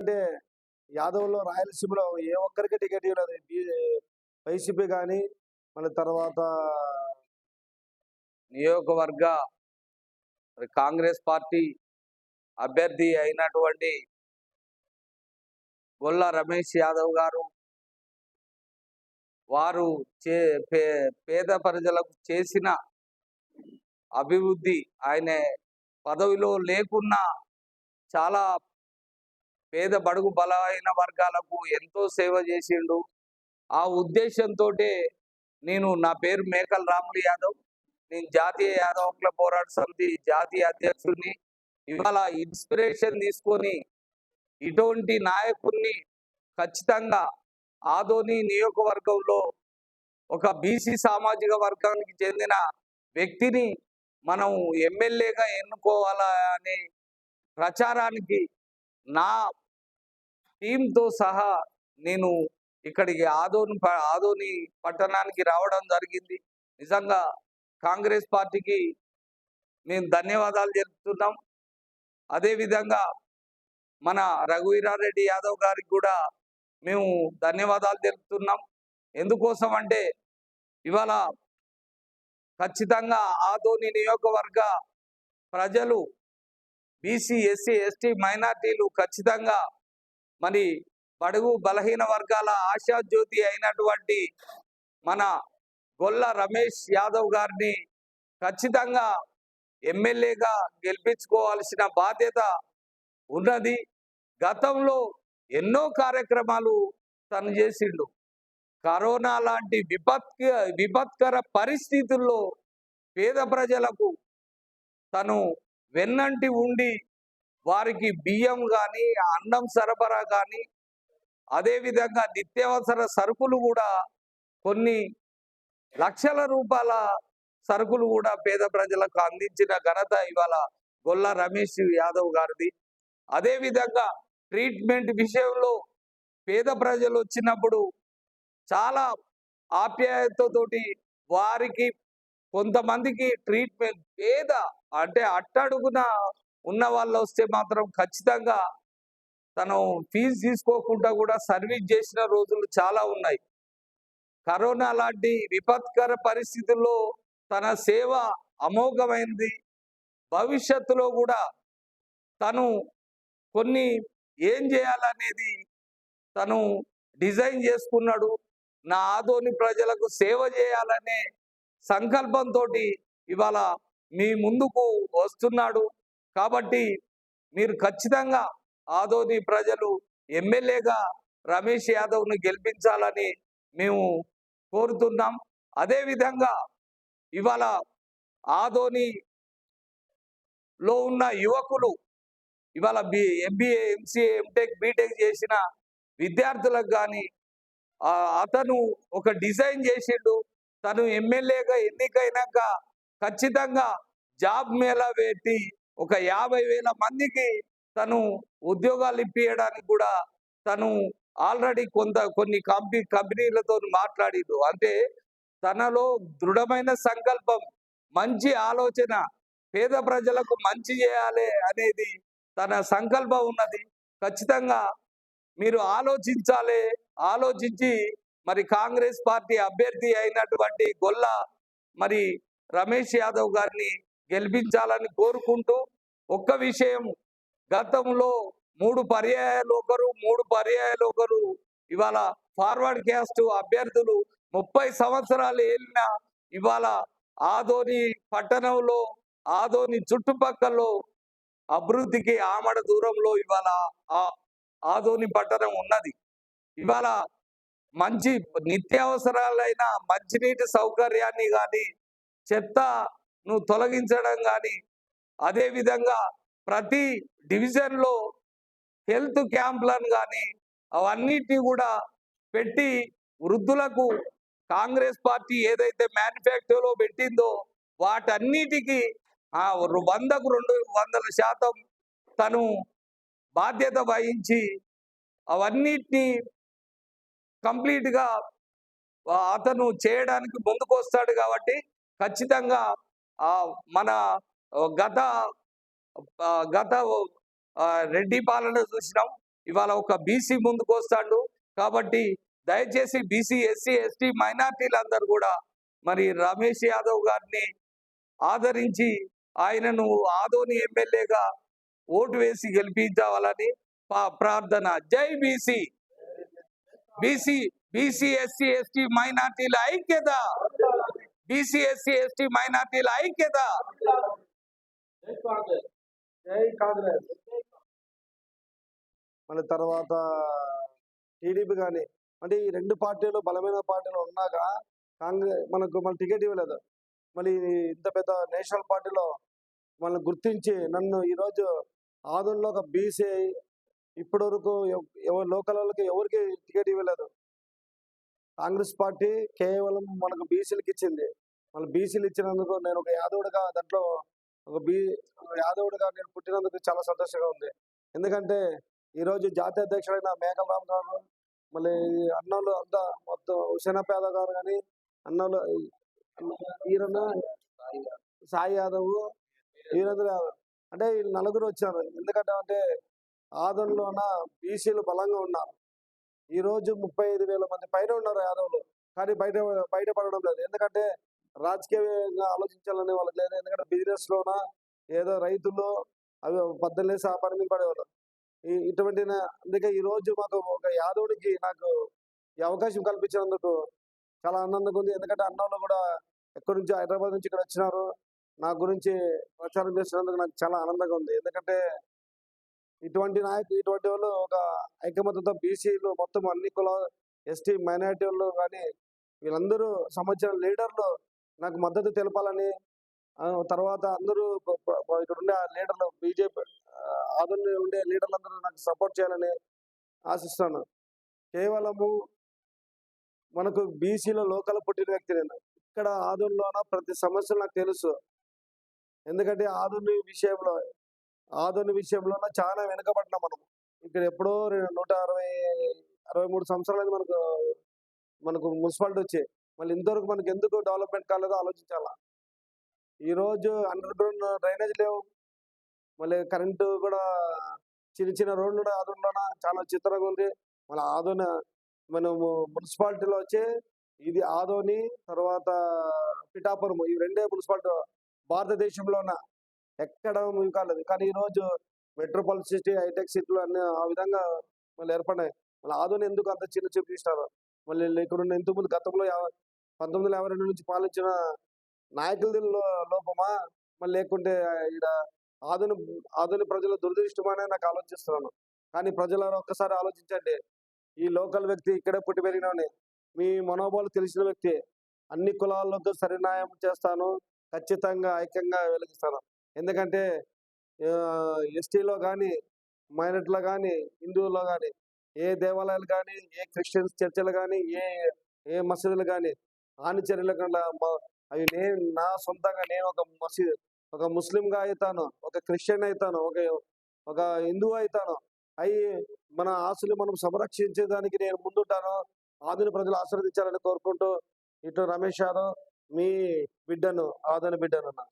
అంటే యాదవ్లో రాయలసీమలో ఏ ఒక్కరికి టికెట్ ఇవ్వలేదు. వైసీపీ కానీ మళ్ళీ తర్వాత నియోజకవర్గ కాంగ్రెస్ పార్టీ అభ్యర్థి అయినటువంటి గొల్ల రమేష్ యాదవ్ గారు వారు చే పే పేద ప్రజలకు చేసిన అభివృద్ధి ఆయన పదవిలో లేకున్నా చాలా పేద బడుగు బలమైన వర్గాలకు ఎంతో సేవ చేసిండు. ఆ ఉద్దేశంతో నేను నా పేరు మేకల్ రాములు యాదవ్. నేను జాతీయ యాదవ్ హక్కుల పోరాట సమితి జాతీయ అధ్యక్షుడిని. ఇవాళ ఇన్స్పిరేషన్ తీసుకొని ఇటువంటి నాయకుడిని ఖచ్చితంగా ఆదోని నియోజకవర్గంలో ఒక బీసీ సామాజిక వర్గానికి చెందిన వ్యక్తిని మనం ఎమ్మెల్యేగా ఎన్నుకోవాలా అనే ప్రచారానికి నా టీంతో సహా నేను ఇక్కడికి ఆదోని ప- ఆదోని పట్టణానికి రావడం జరిగింది. నిజంగా కాంగ్రెస్ పార్టీకి మేము ధన్యవాదాలు తెలుపుతున్నాం అదేవిధంగా మన రఘువీరారెడ్డి యాదవ్ గారికి కూడా మేము ధన్యవాదాలు తెలుపుతున్నాం. ఎందుకోసం అంటే ఇవాళ ఖచ్చితంగా ఆదోని నియోజకవర్గ ప్రజలు బీసీ ఎస్సీ ఎస్టీ మైనార్టీలు ఖచ్చితంగా మరి బడుగు బలహీన వర్గాల ఆశాజ్యోతి అయినటువంటి మన గొల్ల రమేష్ యాదవ్ గారిని ఖచ్చితంగా ఎమ్మెల్యేగా గెలిపించుకోవాల్సిన బాధ్యత ఉన్నది. గతంలో ఎన్నో కార్యక్రమాలు తను చేసిండు. కరోనా లాంటి విపత్ విపత్కర పరిస్థితుల్లో పేద ప్రజలకు తను వెన్నంటి ఉండి వారికి బియ్యం కానీ అన్నం సరఫరా కానీ అదేవిధంగా నిత్యావసర సరుకులు కూడా కొన్ని లక్షల రూపాయల సరుకులు కూడా పేద ప్రజలకు అందించిన ఘనత ఇవాళ గొల్ల రమేష్ యాదవ్ గారిది. అదేవిధంగా ట్రీట్మెంట్ విషయంలో పేద ప్రజలు వచ్చినప్పుడు చాలా ఆప్యాయతతోటి వారికి కొంతమందికి ట్రీట్మెంట్ పేద అంటే అట్టడుగున ఉన్న వాళ్ళు వస్తే మాత్రం ఖచ్చితంగా తను ఫీజు తీసుకోకుండా కూడా సర్వీస్ చేసిన రోజులు చాలా ఉన్నాయి. కరోనా లాంటి విపత్కర పరిస్థితుల్లో తన సేవ అమోఘమైంది. భవిష్యత్తులో కూడా తను కొన్ని ఏం చేయాలనేది తను డిజైన్ చేసుకున్నాడు. నా ఆదోని ప్రజలకు సేవ చేయాలనే సంకల్పంతో ఇవాళ మీ ముందుకు వస్తున్నాడు. కాబట్టి మీరు ఖచ్చితంగా ఆదోని ప్రజలు ఎమ్మెల్యేగా రమేష్ యాదవ్ను గెలిపించాలని మేము కోరుతున్నాం. అదేవిధంగా ఇవాళ ఆదోనిలో ఉన్న యువకులు ఇవాళ B MBA MCA MTech BTech చేసిన విద్యార్థులకు కానీ అతను ఒక డిజైన్ చేసిండు. తను ఎమ్మెల్యేగా ఎన్నికైనాక ఖచ్చితంగా జాబ్ మేళా పెట్టి ఒక యాభై వేల మందికి తను ఉద్యోగాలు ఇప్పించడానికి కూడా తను ఆల్రెడీ కొంత కొన్ని కంపెనీ కంపెనీలతో మాట్లాడిండు అంటే తనలో దృఢమైన సంకల్పం మంచి ఆలోచన పేద ప్రజలకు మంచి చేయాలి అనేది తన సంకల్పం ఉన్నది. ఖచ్చితంగా మీరు ఆలోచించాలి ఆలోచించి మరి కాంగ్రెస్ పార్టీ అభ్యర్థి అయినటువంటి గొల్ల మరి రమేష్ యాదవ్ గారిని గెలిపించాలని కోరుకుంటూ ఒక్క విషయం. గతంలో మూడు పర్యాయాలు ఒకరు మూడు పర్యాయాలు ఒకరు. ఇవాళ ఫార్వర్డ్ క్యాస్ట్ అభ్యర్థులు ముప్పై సంవత్సరాలు ఏలిన ఇవాళ ఆదోని పట్టణంలో ఆదోని చుట్టుపక్కలలో అభివృద్ధికి ఆమడ దూరంలో ఇవాళ ఆ ఆదోని పట్టణం ఉన్నది. ఇవాళ మంచి నిత్యావసరాలైన మంచినీటి సౌకర్యాన్ని కానీ చెత్త ను తొలగించడం కానీ అదేవిధంగా ప్రతి డివిజన్లో హెల్త్ క్యాంప్లను కానీ అవన్నిటిని కూడా పెట్టి వృద్ధులకు కాంగ్రెస్ పార్టీ ఏదైతే మ్యానుఫ్యాక్చర్లో పెట్టిందో వాటన్నిటికీ ఆ వందకు రెండు వందల శాతం తను బాధ్యత వహించి అవన్నిటిని కంప్లీట్గా అతను చేయడానికి ముందుకు వస్తాడు కాబట్టి ఖచ్చితంగా మన గత గత రెడ్డి పాలన చూసినాం. ఇవాళ ఒక బీసీ ముందుకు వస్తాడు కాబట్టి దయచేసి బీసీ ఎస్సీ ఎస్టీ మైనార్టీలందరూ కూడా మరి రమేష్ యాదవ్ గారిని ఆదరించి ఆయనను ఆదోని ఎమ్మెల్యేగా ఓటు వేసి గెలిపించాలని పా- ప్రార్థన. జై BC. BC BC SC ST మైనార్టీల ఐక్యత. బీసీ ఎస్సీ ఎస్టీ మైనార్టీల ఐక్యత మళ్ళీ తర్వాత టీడీపీ కానీ అంటే ఈ రెండు పార్టీలు బలమైన పార్టీలు ఉన్నాక కాంగ్రెస్ మనకు మన టికెట్ ఇవ్వలేదు. మళ్ళీ ఇంత పెద్ద నేషనల్ పార్టీలో మనల్ని గుర్తించి నన్ను ఈరోజు ఆదంలో ఒక బీసీ ఇప్పటి వరకు ఎవరు లోకల్ వాళ్ళకి ఎవరికి టికెట్ ఇవ్వలేదు. కాంగ్రెస్ పార్టీ కేవలం మనకు బీసీలకు ఇచ్చింది. మన బీసీలు ఇచ్చినందుకు నేను ఒక యాదవుడిగా దాంట్లో ఒక బీ యాదవుడిగా నేను పుట్టినందుకు చాలా సంతోషంగా ఉంది. ఎందుకంటే ఈరోజు జాతీయ అధ్యక్షుడైన మేకల రామ్ గారు మళ్ళీ అన్నలు అంతా మొత్తం హుసేనపేద గారు కానీ అన్నలు ఈరన్న సాయి యాదవ్ వీరేంద్ర యాదవ్ అంటే వీళ్ళు నలుగురు వచ్చారు. ఎందుకంటే అంటే ఆదంలోన బీసీలు బలంగా ఉన్నారు. ఈ రోజు ముప్పై ఐదు వేల మంది పైన ఉన్నారు యాదవులు. కానీ బయట బయటపడడం లేదు. ఎందుకంటే రాజకీయంగా ఆలోచించాలని వాళ్ళకి లేదు. ఎందుకంటే బిజినెస్ లోన ఏదో రైతులు అవి పద్దెనిమిది ఆ పని మీద పడేవాళ్ళు. ఈ- ఇటువంటి అందుకే ఈ రోజు మాకు ఒక యాదవుడికి నాకు ఈ అవకాశం కల్పించినందుకు చాలా ఆనందంగా ఉంది. ఎందుకంటే అన్నోళ్ళు కూడా ఎక్కడి నుంచి హైదరాబాద్ నుంచి ఇక్కడ వచ్చినారు. నా గురించి ప్రచారం చేసినందుకు నాకు చాలా ఆనందంగా ఉంది. ఎందుకంటే ఇటువంటి నాయకులు ఇటువంటి వాళ్ళు ఒక ఐకమత్యంతో బీసీలు మొత్తం అన్ని కుల ఎస్టీ మైనారిటీ వాళ్ళు కానీ వీళ్ళందరూ సంబంధించిన లీడర్లు. నాకు మద్దతు తెలపాలని తర్వాత అందరూ ఇక్కడ ఉండే లీడర్లు బీజేపీ ఆధునిక ఉండే లీడర్లందరూ నాకు సపోర్ట్ చేయాలని ఆశిస్తాను. కేవలము మనకు బీసీలో లోకల్ పుట్టిన వ్యక్తి నేను. ఇక్కడ ఆధునిలోన ప్రతి సమస్యలు నాకు తెలుసు. ఎందుకంటే ఆధునిక విషయంలో ఆదుని విషయంలో చాలా వెనుకబడినాం మనం ఇక్కడ ఎప్పుడో నూట అరవై అరవై మూడు సంవత్సరాలు మనకు మనకు మున్సిపాలిటీ వచ్చాయి. మళ్ళీ ఇంతవరకు మనకు ఎందుకు డెవలప్మెంట్ కాలేదో ఆలోచించాలా. ఈ రోజు అండర్ గ్రౌండ్ డ్రైనేజ్ లేవు. మళ్ళీ కరెంటు కూడా చిన్న చిన్న రోడ్లు కూడా చాలా చిత్రంగా ఉంది. మళ్ళీ ఆదోని మనము మున్సిపాలిటీలో వచ్చి ఇది ఆదోని తర్వాత పిఠాపురం ఈ రెండే మున్సిపాలిటీ. భారతదేశంలోన ఎక్కడ ఇవి కాలేదు కానీ ఈ రోజు మెట్రోపాలిటన్ సిటీ హైటెక్ సిటీలు అన్ని ఆ విధంగా మళ్ళీ ఏర్పడినాయి. మళ్ళీ ఆదోని ఎందుకు అంత చిన్న చూపు ఇస్తారు మళ్ళీ ఇక్కడ ఉన్న ఇంతకుముందు గతంలో పంతొమ్మిది వందల యాభై రెండు నుంచి పాలించిన నాయకులది లోపమా? మళ్ళీ లేకుంటే ఈడ ఆధుని ఆధుని ప్రజల దురదృష్టమనే నాకు ఆలోచిస్తున్నాను. కానీ ప్రజలను ఒక్కసారి ఆలోచించండి. ఈ లోకల్ వ్యక్తి ఇక్కడే పుట్టి పెరిగినవని మీ మనోభావాలు తెలిసిన వ్యక్తి అన్ని కులాలకు సరిన్యాయం చేస్తాను ఖచ్చితంగా ఐక్యంగా వెలిగిస్తాను. ఎందుకంటే ఎస్టీలో కానీ మైనార్టీలో కానీ హిందువుల్లో కానీ ఏ దేవాలయాలు కానీ ఏ క్రిస్టియన్స్ చర్చలు కానీ ఏ ఏ మసీదులు కానీ ఆనిచర్యలు కన్నా అవి నేను నా సొంతంగా నేను ఒక మసీద్ ఒక ముస్లింగా అవుతాను ఒక క్రిస్టియన్ అవుతాను ఒక ఒక హిందువు అవుతాను అవి మన ఆశలు మనం సంరక్షించేదానికి నేను ముందుంటాను. ఆధునిక ప్రజలు ఆశీర్వదించాలని కోరుకుంటూ ఇటు రమేష్ గారు మీ బిడ్డను ఆదరణ బిడ్డను అన్న